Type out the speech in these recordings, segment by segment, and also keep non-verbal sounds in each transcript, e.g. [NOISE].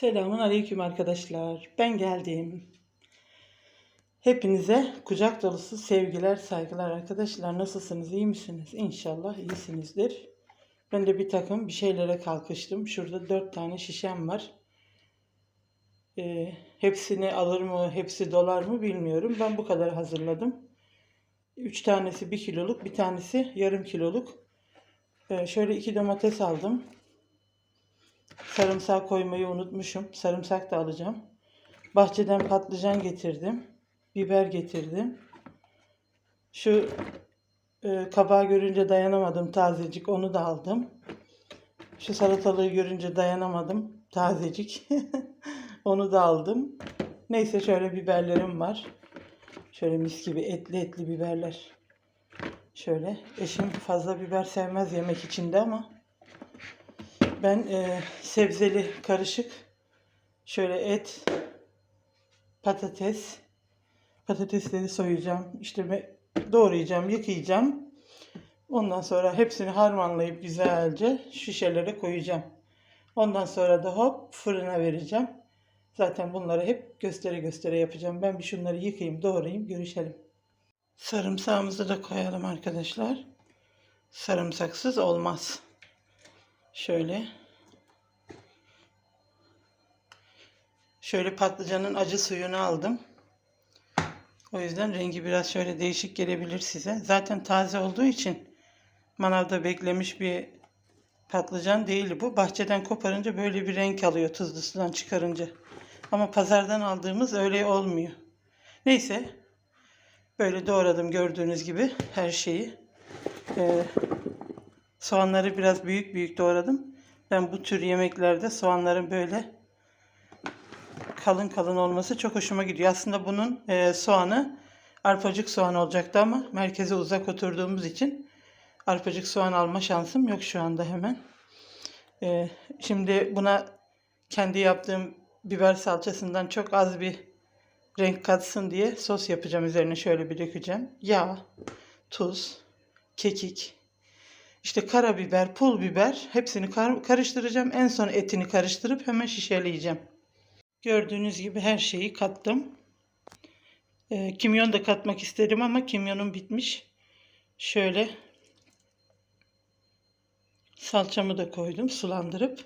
Selamun aleyküm arkadaşlar. Ben geldim. Hepinize kucak dolusu sevgiler, saygılar arkadaşlar. Nasılsınız? iyi misiniz? İnşallah iyisinizdir. Ben de bir takım bir şeylere kalkıştım. Şurada dört tane şişem var. Ee, hepsini alır mı, hepsi dolar mı bilmiyorum. Ben bu kadar hazırladım. Üç tanesi bir kiloluk, bir tanesi yarım kiloluk. Ee, şöyle iki domates aldım. Sarımsak koymayı unutmuşum. Sarımsak da alacağım. Bahçeden patlıcan getirdim. Biber getirdim. Şu e, kabağı görünce dayanamadım tazecik. Onu da aldım. Şu salatalığı görünce dayanamadım. Tazecik. [LAUGHS] onu da aldım. Neyse şöyle biberlerim var. Şöyle mis gibi etli etli biberler. Şöyle. Eşim fazla biber sevmez yemek içinde ama ben e, sebzeli karışık şöyle et, patates, patatesleri soyacağım. İşte doğrayacağım, yıkayacağım. Ondan sonra hepsini harmanlayıp güzelce şişelere koyacağım. Ondan sonra da hop fırına vereceğim. Zaten bunları hep göstere göstere yapacağım. Ben bir şunları yıkayayım, doğrayayım, görüşelim. Sarımsağımızı da koyalım arkadaşlar. Sarımsaksız olmaz. Şöyle. Şöyle patlıcanın acı suyunu aldım. O yüzden rengi biraz şöyle değişik gelebilir size. Zaten taze olduğu için manavda beklemiş bir patlıcan değil bu. Bahçeden koparınca böyle bir renk alıyor tuzlu sudan çıkarınca. Ama pazardan aldığımız öyle olmuyor. Neyse. Böyle doğradım gördüğünüz gibi her şeyi. Ee, Soğanları biraz büyük büyük doğradım. Ben bu tür yemeklerde soğanların böyle kalın kalın olması çok hoşuma gidiyor. Aslında bunun e, soğanı arpacık soğan olacaktı ama merkeze uzak oturduğumuz için arpacık soğan alma şansım yok şu anda hemen. E, şimdi buna kendi yaptığım biber salçasından çok az bir renk katsın diye sos yapacağım. Üzerine şöyle bir dökeceğim. Yağ, tuz, kekik, işte karabiber, pul biber hepsini kar- karıştıracağım. En son etini karıştırıp hemen şişeleyeceğim. Gördüğünüz gibi her şeyi kattım. Ee, kimyon da katmak isterim ama kimyonum bitmiş. Şöyle salçamı da koydum sulandırıp.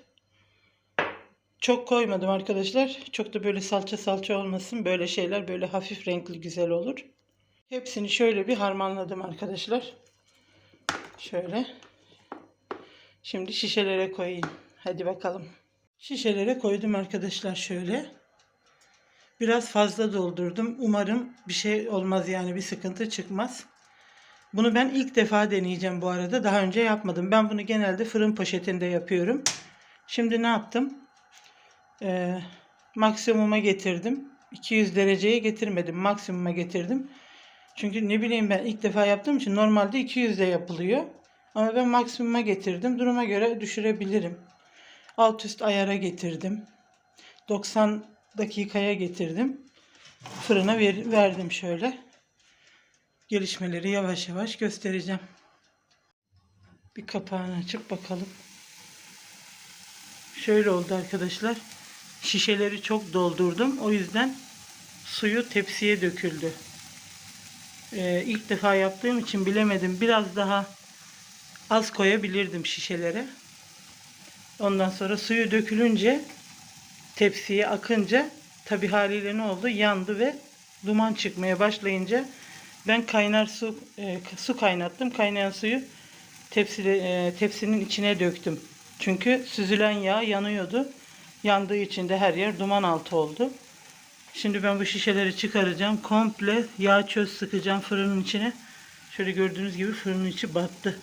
Çok koymadım arkadaşlar. Çok da böyle salça salça olmasın. Böyle şeyler böyle hafif renkli güzel olur. Hepsini şöyle bir harmanladım arkadaşlar. Şöyle. Şimdi şişelere koyayım. Hadi bakalım. Şişelere koydum arkadaşlar şöyle. Biraz fazla doldurdum. Umarım bir şey olmaz yani bir sıkıntı çıkmaz. Bunu ben ilk defa deneyeceğim bu arada. Daha önce yapmadım. Ben bunu genelde fırın poşetinde yapıyorum. Şimdi ne yaptım? Ee, maksimuma getirdim. 200 dereceye getirmedim. Maksimuma getirdim. Çünkü ne bileyim ben ilk defa yaptığım için normalde 200'de yapılıyor. Ben maksimuma getirdim. Duruma göre düşürebilirim. Alt üst ayara getirdim. 90 dakikaya getirdim. Fırına ver, verdim şöyle. Gelişmeleri yavaş yavaş göstereceğim. Bir kapağını açıp bakalım. Şöyle oldu arkadaşlar. Şişeleri çok doldurdum. O yüzden suyu tepsiye döküldü. Ee, ilk defa yaptığım için bilemedim. Biraz daha az koyabilirdim şişelere. Ondan sonra suyu dökülünce tepsiye akınca tabi haliyle ne oldu? Yandı ve duman çıkmaya başlayınca ben kaynar su e, su kaynattım. Kaynayan suyu tepsi, e, tepsinin içine döktüm. Çünkü süzülen yağ yanıyordu. Yandığı için de her yer duman altı oldu. Şimdi ben bu şişeleri çıkaracağım. Komple yağ çöz sıkacağım fırının içine. Şöyle gördüğünüz gibi fırının içi battı.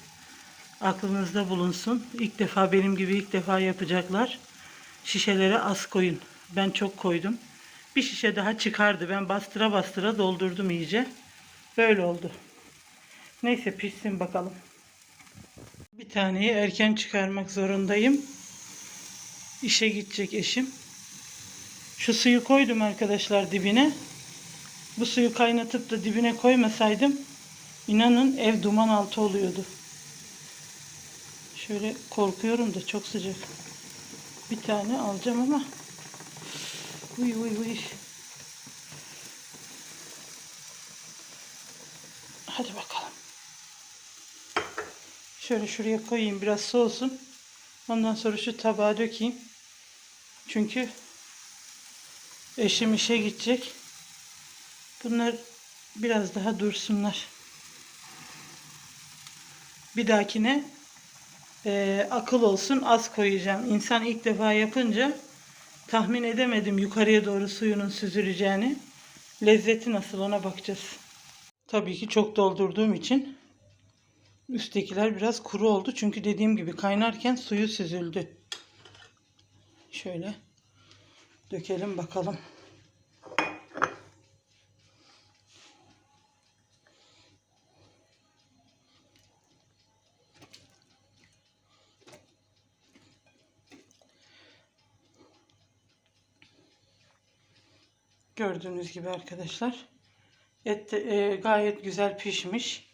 Aklınızda bulunsun. İlk defa benim gibi ilk defa yapacaklar. Şişelere az koyun. Ben çok koydum. Bir şişe daha çıkardı. Ben bastıra bastıra doldurdum iyice. Böyle oldu. Neyse pişsin bakalım. Bir taneyi erken çıkarmak zorundayım. İşe gidecek eşim. Şu suyu koydum arkadaşlar dibine. Bu suyu kaynatıp da dibine koymasaydım inanın ev duman altı oluyordu. Şöyle korkuyorum da çok sıcak. Bir tane alacağım ama Uy uy uy. Hadi bakalım. Şöyle şuraya koyayım biraz soğusun. Ondan sonra şu tabağa dökeyim. Çünkü eşim işe gidecek. Bunlar biraz daha dursunlar. Bir dahakine eee, akıl olsun az koyacağım. İnsan ilk defa yapınca tahmin edemedim yukarıya doğru suyunun süzüleceğini. Lezzeti nasıl ona bakacağız. Tabii ki çok doldurduğum için üsttekiler biraz kuru oldu. Çünkü dediğim gibi kaynarken suyu süzüldü. Şöyle dökelim bakalım. Gördüğünüz gibi arkadaşlar. Et de, e, gayet güzel pişmiş.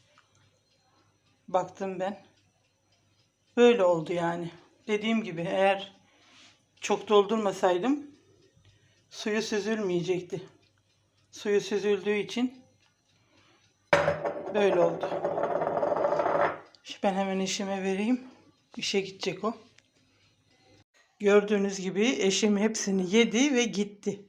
Baktım ben. Böyle oldu yani. Dediğim gibi eğer çok doldurmasaydım suyu süzülmeyecekti. Suyu süzüldüğü için böyle oldu. Şimdi ben hemen eşime vereyim. İşe gidecek o. Gördüğünüz gibi eşim hepsini yedi ve gitti.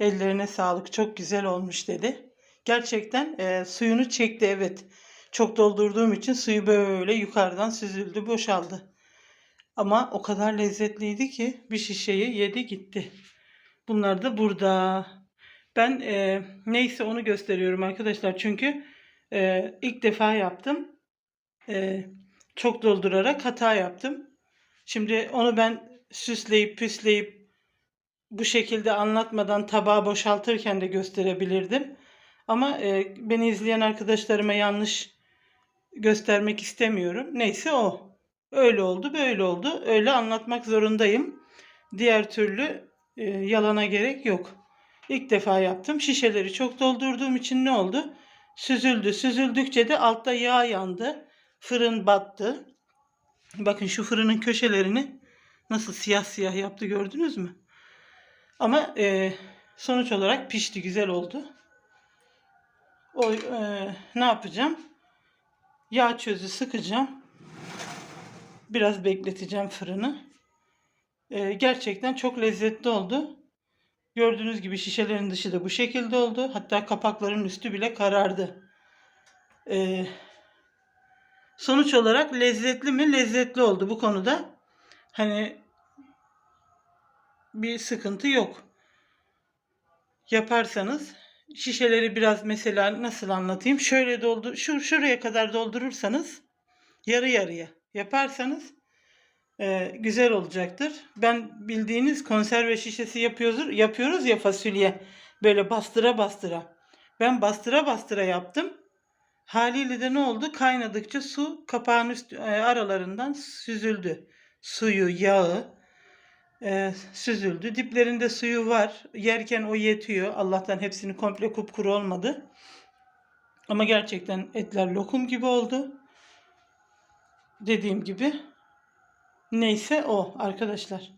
Ellerine sağlık çok güzel olmuş dedi. Gerçekten e, suyunu çekti evet. Çok doldurduğum için suyu böyle yukarıdan süzüldü boşaldı. Ama o kadar lezzetliydi ki bir şişeyi yedi gitti. Bunlar da burada. Ben e, neyse onu gösteriyorum arkadaşlar. Çünkü e, ilk defa yaptım. E, çok doldurarak hata yaptım. Şimdi onu ben süsleyip püsleyip bu şekilde anlatmadan tabağı boşaltırken de gösterebilirdim. Ama e, beni izleyen arkadaşlarıma yanlış göstermek istemiyorum. Neyse o. Öyle oldu, böyle oldu. Öyle anlatmak zorundayım. Diğer türlü e, yalana gerek yok. İlk defa yaptım. Şişeleri çok doldurduğum için ne oldu? Süzüldü. Süzüldükçe de altta yağ yandı. Fırın battı. Bakın şu fırının köşelerini nasıl siyah siyah yaptı gördünüz mü? Ama e, sonuç olarak pişti, güzel oldu. O e, ne yapacağım? Yağ çözü sıkacağım. Biraz bekleteceğim fırını. E, gerçekten çok lezzetli oldu. Gördüğünüz gibi şişelerin dışı da bu şekilde oldu. Hatta kapakların üstü bile karardı. E, sonuç olarak lezzetli mi? Lezzetli oldu bu konuda. Hani bir sıkıntı yok. Yaparsanız şişeleri biraz mesela nasıl anlatayım? Şöyle doldur şu şuraya kadar doldurursanız yarı yarıya yaparsanız e, güzel olacaktır. Ben bildiğiniz konserve şişesi yapıyoruz yapıyoruz ya fasulye böyle bastıra bastıra. Ben bastıra bastıra yaptım. Haliyle de ne oldu? Kaynadıkça su kapağın üst, e, aralarından süzüldü. Suyu, yağı e, süzüldü. Diplerinde suyu var. Yerken o yetiyor. Allah'tan hepsini komple kupkuru olmadı. Ama gerçekten etler lokum gibi oldu. Dediğim gibi. Neyse o arkadaşlar.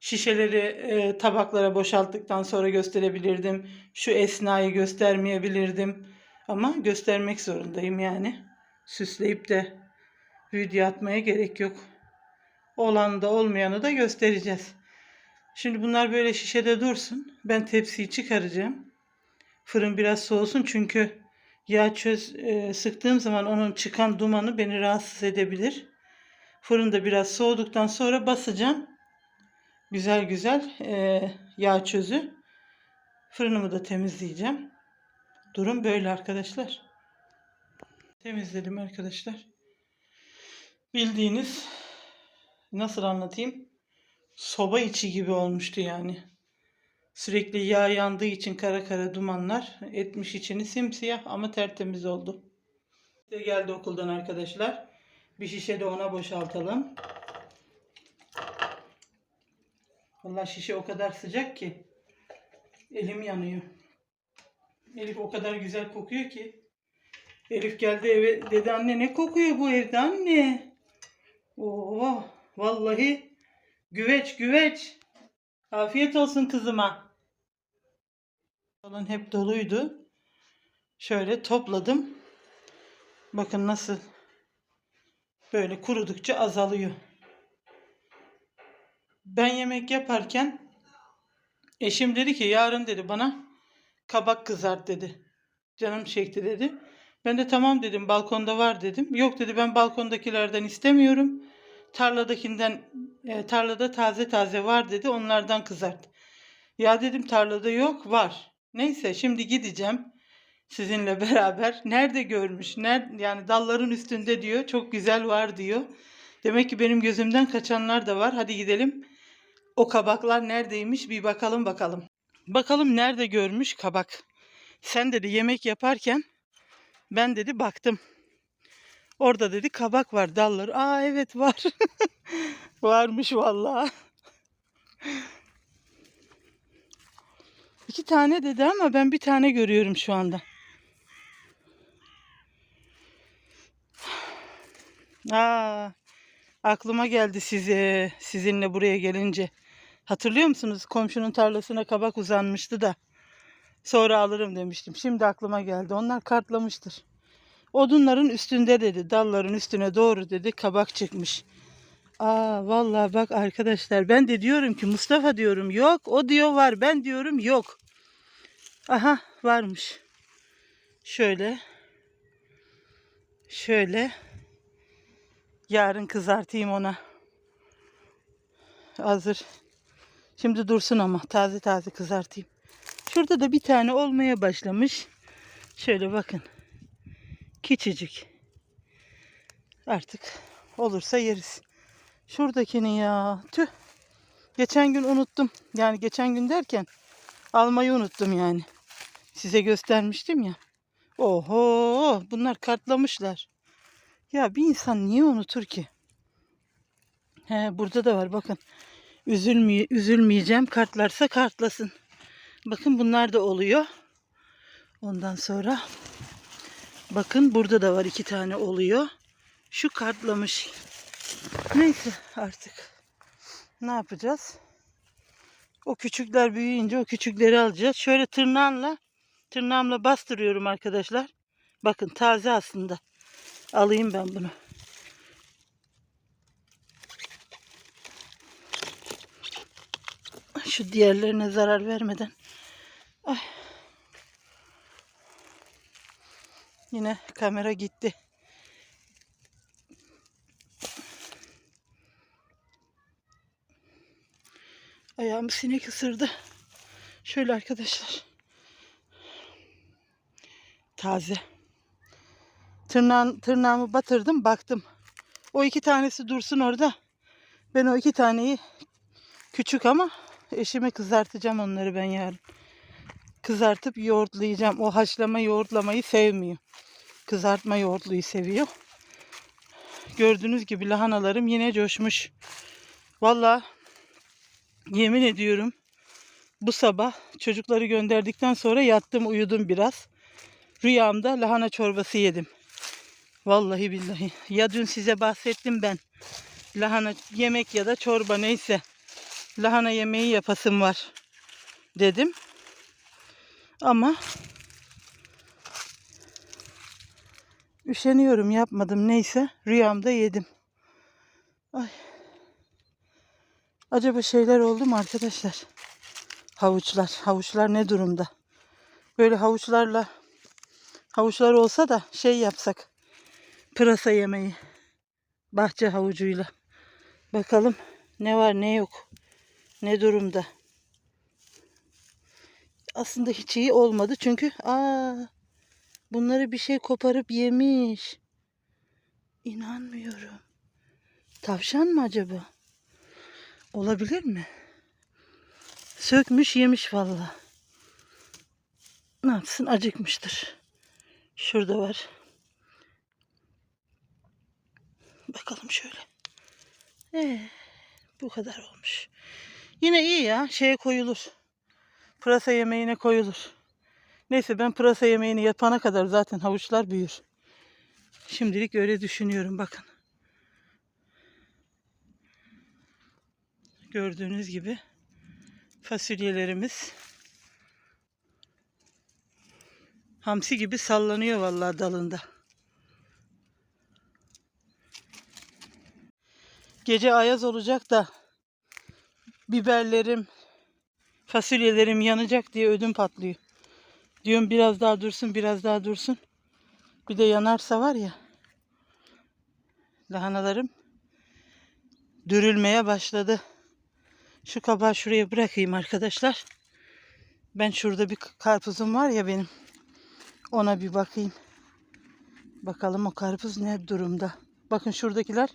Şişeleri e, tabaklara boşalttıktan sonra gösterebilirdim. Şu esnayı göstermeyebilirdim. Ama göstermek zorundayım yani. Süsleyip de video atmaya gerek yok. Olan da olmayanı da göstereceğiz. Şimdi bunlar böyle şişede dursun. Ben tepsiyi çıkaracağım. Fırın biraz soğusun çünkü yağ çöz e, sıktığım zaman onun çıkan dumanı beni rahatsız edebilir. Fırında biraz soğuduktan sonra basacağım. Güzel güzel e, yağ çözü. Fırınımı da temizleyeceğim. Durum böyle arkadaşlar. Temizledim arkadaşlar. Bildiğiniz nasıl anlatayım? Soba içi gibi olmuştu yani. Sürekli yağ yandığı için kara kara dumanlar etmiş içini simsiyah ama tertemiz oldu. De geldi okuldan arkadaşlar. Bir şişe de ona boşaltalım. Vallahi şişe o kadar sıcak ki elim yanıyor. Elif o kadar güzel kokuyor ki. Elif geldi eve dedi anne ne kokuyor bu evde anne. Oo vallahi güveç güveç. Afiyet olsun kızıma. Falan hep doluydu. Şöyle topladım. Bakın nasıl böyle kurudukça azalıyor. Ben yemek yaparken eşim dedi ki yarın dedi bana kabak kızart dedi. Canım çekti dedi. Ben de tamam dedim balkonda var dedim. Yok dedi ben balkondakilerden istemiyorum. Tarladakinden e, tarlada taze taze var dedi onlardan kızart. Ya dedim tarlada yok var. Neyse şimdi gideceğim sizinle [LAUGHS] beraber. Nerede görmüş? Nerede, yani dalların üstünde diyor. Çok güzel var diyor. Demek ki benim gözümden kaçanlar da var. Hadi gidelim. O kabaklar neredeymiş bir bakalım bakalım. Bakalım nerede görmüş kabak. Sen dedi yemek yaparken ben dedi baktım. Orada dedi kabak var dalları. Aa evet var. [LAUGHS] Varmış vallahi. İki tane dedi ama ben bir tane görüyorum şu anda. Aa, aklıma geldi size, sizinle buraya gelince. Hatırlıyor musunuz? Komşunun tarlasına kabak uzanmıştı da. Sonra alırım demiştim. Şimdi aklıma geldi. Onlar kartlamıştır. Odunların üstünde dedi. Dalların üstüne doğru dedi. Kabak çıkmış. Aa vallahi bak arkadaşlar ben de diyorum ki Mustafa diyorum yok. O diyor var. Ben diyorum yok. Aha varmış. Şöyle. Şöyle. Yarın kızartayım ona. Hazır. Şimdi dursun ama taze taze kızartayım. Şurada da bir tane olmaya başlamış. Şöyle bakın. Küçücük. Artık olursa yeriz. Şuradakini ya. Tüh. Geçen gün unuttum. Yani geçen gün derken almayı unuttum yani. Size göstermiştim ya. Oho bunlar kartlamışlar. Ya bir insan niye unutur ki? He burada da var bakın. Üzülmeye, üzülmeyeceğim. Kartlarsa kartlasın. Bakın bunlar da oluyor. Ondan sonra bakın burada da var iki tane oluyor. Şu kartlamış. Neyse artık. Ne yapacağız? O küçükler büyüyünce o küçükleri alacağız. Şöyle tırnağımla tırnağımla bastırıyorum arkadaşlar. Bakın taze aslında. Alayım ben bunu. Şu diğerlerine zarar vermeden. Ay. Yine kamera gitti. Ayağımı sinek ısırdı. Şöyle arkadaşlar. Taze. Tırnağın, tırnağımı batırdım baktım. O iki tanesi dursun orada. Ben o iki taneyi küçük ama eşime kızartacağım onları ben yarın. Kızartıp yoğurtlayacağım. O haşlama yoğurtlamayı sevmiyor. Kızartma yoğurtluyu seviyor. Gördüğünüz gibi lahanalarım yine coşmuş. Vallahi yemin ediyorum bu sabah çocukları gönderdikten sonra yattım uyudum biraz. Rüyamda lahana çorbası yedim. Vallahi billahi. Ya dün size bahsettim ben. Lahana yemek ya da çorba neyse. Lahana yemeği yapasım var dedim. Ama üşeniyorum yapmadım neyse. Rüyamda yedim. Ay. Acaba şeyler oldu mu arkadaşlar? Havuçlar. Havuçlar ne durumda? Böyle havuçlarla havuçlar olsa da şey yapsak pırasa yemeği. Bahçe havucuyla. Bakalım ne var ne yok. Ne durumda. Aslında hiç iyi olmadı çünkü aa bunları bir şey koparıp yemiş. İnanmıyorum. Tavşan mı acaba? Olabilir mi? Sökmüş yemiş valla. Ne yapsın acıkmıştır. Şurada var. Bakalım şöyle. Ee, bu kadar olmuş. Yine iyi ya. Şeye koyulur. Pırasa yemeğine koyulur. Neyse ben pırasa yemeğini yapana kadar zaten havuçlar büyür. Şimdilik öyle düşünüyorum bakın. Gördüğünüz gibi fasulyelerimiz Hamsi gibi sallanıyor vallahi dalında. Gece ayaz olacak da biberlerim, fasulyelerim yanacak diye ödüm patlıyor. Diyorum biraz daha dursun, biraz daha dursun. Bir de yanarsa var ya lahanalarım dürülmeye başladı. Şu kabağı şuraya bırakayım arkadaşlar. Ben şurada bir karpuzum var ya benim. Ona bir bakayım. Bakalım o karpuz ne durumda. Bakın şuradakiler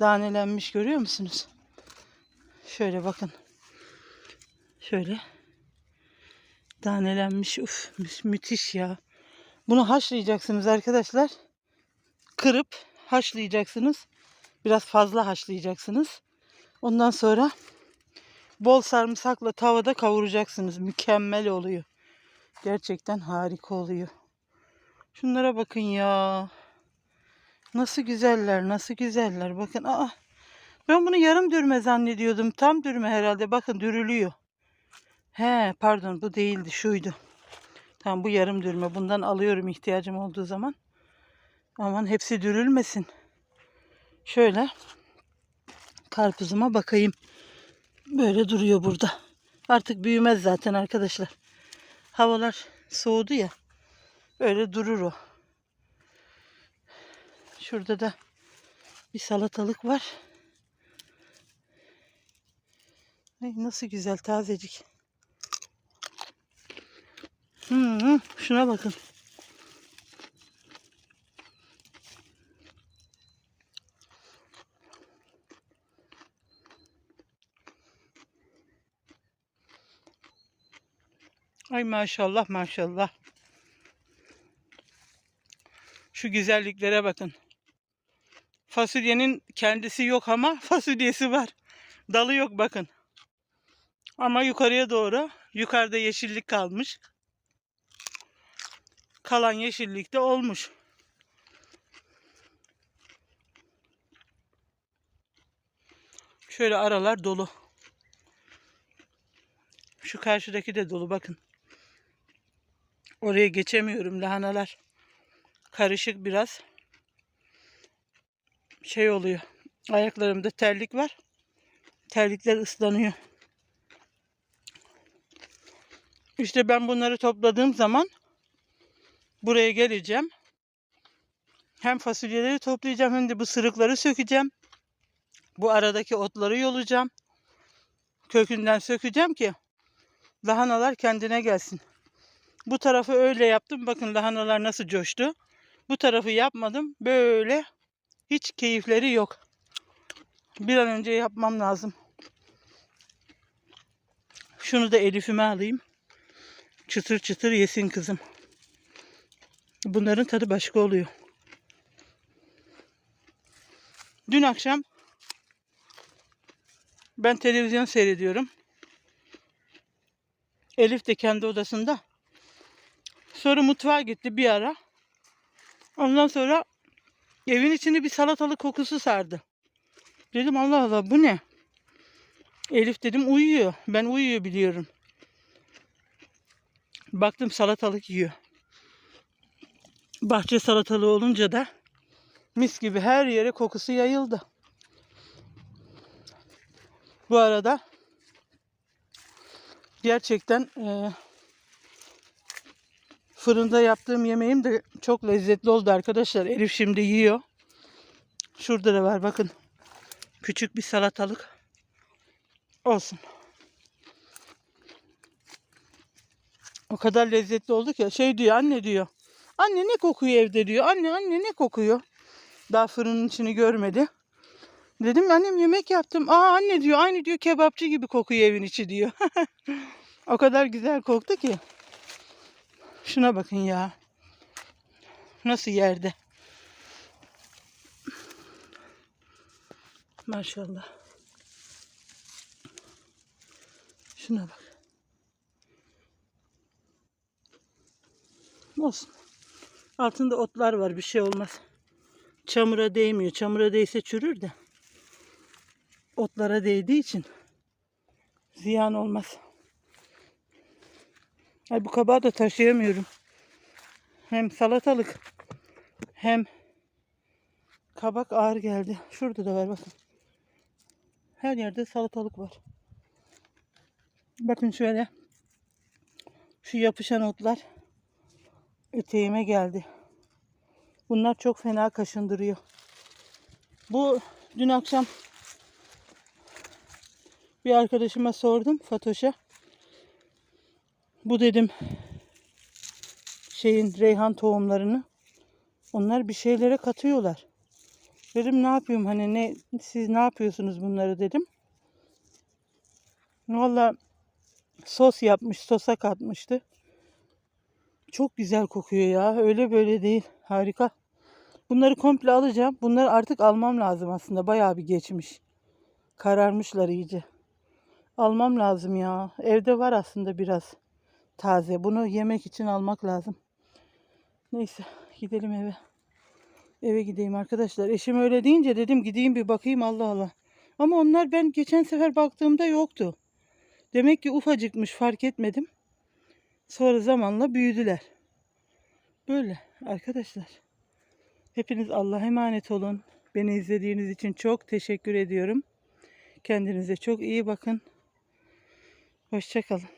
danelenmiş görüyor musunuz? Şöyle bakın. Şöyle. Danelenmiş. Uf mü- müthiş ya. Bunu haşlayacaksınız arkadaşlar. Kırıp haşlayacaksınız. Biraz fazla haşlayacaksınız. Ondan sonra bol sarımsakla tavada kavuracaksınız. Mükemmel oluyor. Gerçekten harika oluyor. Şunlara bakın ya. Nasıl güzeller, nasıl güzeller. Bakın aa. Ben bunu yarım dürme zannediyordum. Tam dürme herhalde. Bakın dürülüyor. He, pardon bu değildi, şuydu. Tamam bu yarım dürme. Bundan alıyorum ihtiyacım olduğu zaman. Aman hepsi dürülmesin. Şöyle karpuzuma bakayım. Böyle duruyor burada. Artık büyümez zaten arkadaşlar. Havalar soğudu ya. Öyle durur o. Şurada da bir salatalık var. Ay nasıl güzel tazecik. Hı şuna bakın. Ay maşallah maşallah. Şu güzelliklere bakın. Fasulyenin kendisi yok ama [LAUGHS] fasulyesi var. Dalı yok bakın. Ama yukarıya doğru yukarıda yeşillik kalmış. Kalan yeşillik de olmuş. Şöyle aralar dolu. Şu karşıdaki de dolu bakın. Oraya geçemiyorum lahanalar. Karışık biraz. Şey oluyor. Ayaklarımda terlik var. Terlikler ıslanıyor. İşte ben bunları topladığım zaman buraya geleceğim. Hem fasulyeleri toplayacağım hem de bu sırıkları sökeceğim. Bu aradaki otları yolacağım. Kökünden sökeceğim ki lahanalar kendine gelsin. Bu tarafı öyle yaptım. Bakın lahanalar nasıl coştu. Bu tarafı yapmadım. Böyle hiç keyifleri yok. Bir an önce yapmam lazım. Şunu da Elif'ime alayım. Çıtır çıtır yesin kızım. Bunların tadı başka oluyor. Dün akşam ben televizyon seyrediyorum. Elif de kendi odasında. Sonra mutfağa gitti bir ara. Ondan sonra evin içini bir salatalık kokusu sardı. Dedim Allah Allah bu ne? Elif dedim uyuyor. Ben uyuyor biliyorum. Baktım salatalık yiyor. Bahçe salatalığı olunca da mis gibi her yere kokusu yayıldı. Bu arada gerçekten eee Fırında yaptığım yemeğim de çok lezzetli oldu arkadaşlar. Elif şimdi yiyor. Şurada da var bakın. Küçük bir salatalık. Olsun. O kadar lezzetli oldu ki. Şey diyor anne diyor. Anne ne kokuyor evde diyor. Anne anne ne kokuyor. Daha fırının içini görmedi. Dedim annem yemek yaptım. Aa anne diyor aynı diyor kebapçı gibi kokuyor evin içi diyor. [LAUGHS] o kadar güzel koktu ki. Şuna bakın ya. Nasıl yerde. Maşallah. Şuna bak. Olsun. Altında otlar var bir şey olmaz. Çamura değmiyor. Çamura değse çürür de. Otlara değdiği için ziyan olmaz. Ay bu kabağı da taşıyamıyorum. hem salatalık hem kabak ağır geldi. Şurada da var bakın. Her yerde salatalık var. Bakın şöyle. Şu yapışan otlar eteğime geldi. Bunlar çok fena kaşındırıyor. Bu dün akşam bir arkadaşıma sordum Fatoş'a. Bu dedim şeyin reyhan tohumlarını. Onlar bir şeylere katıyorlar. Dedim ne yapıyorum hani ne siz ne yapıyorsunuz bunları dedim. Valla sos yapmış, sosa katmıştı. Çok güzel kokuyor ya. Öyle böyle değil. Harika. Bunları komple alacağım. Bunları artık almam lazım aslında. Bayağı bir geçmiş. Kararmışlar iyice. Almam lazım ya. Evde var aslında biraz taze. Bunu yemek için almak lazım. Neyse gidelim eve. Eve gideyim arkadaşlar. Eşim öyle deyince dedim gideyim bir bakayım Allah Allah. Ama onlar ben geçen sefer baktığımda yoktu. Demek ki ufacıkmış fark etmedim. Sonra zamanla büyüdüler. Böyle arkadaşlar. Hepiniz Allah'a emanet olun. Beni izlediğiniz için çok teşekkür ediyorum. Kendinize çok iyi bakın. Hoşçakalın.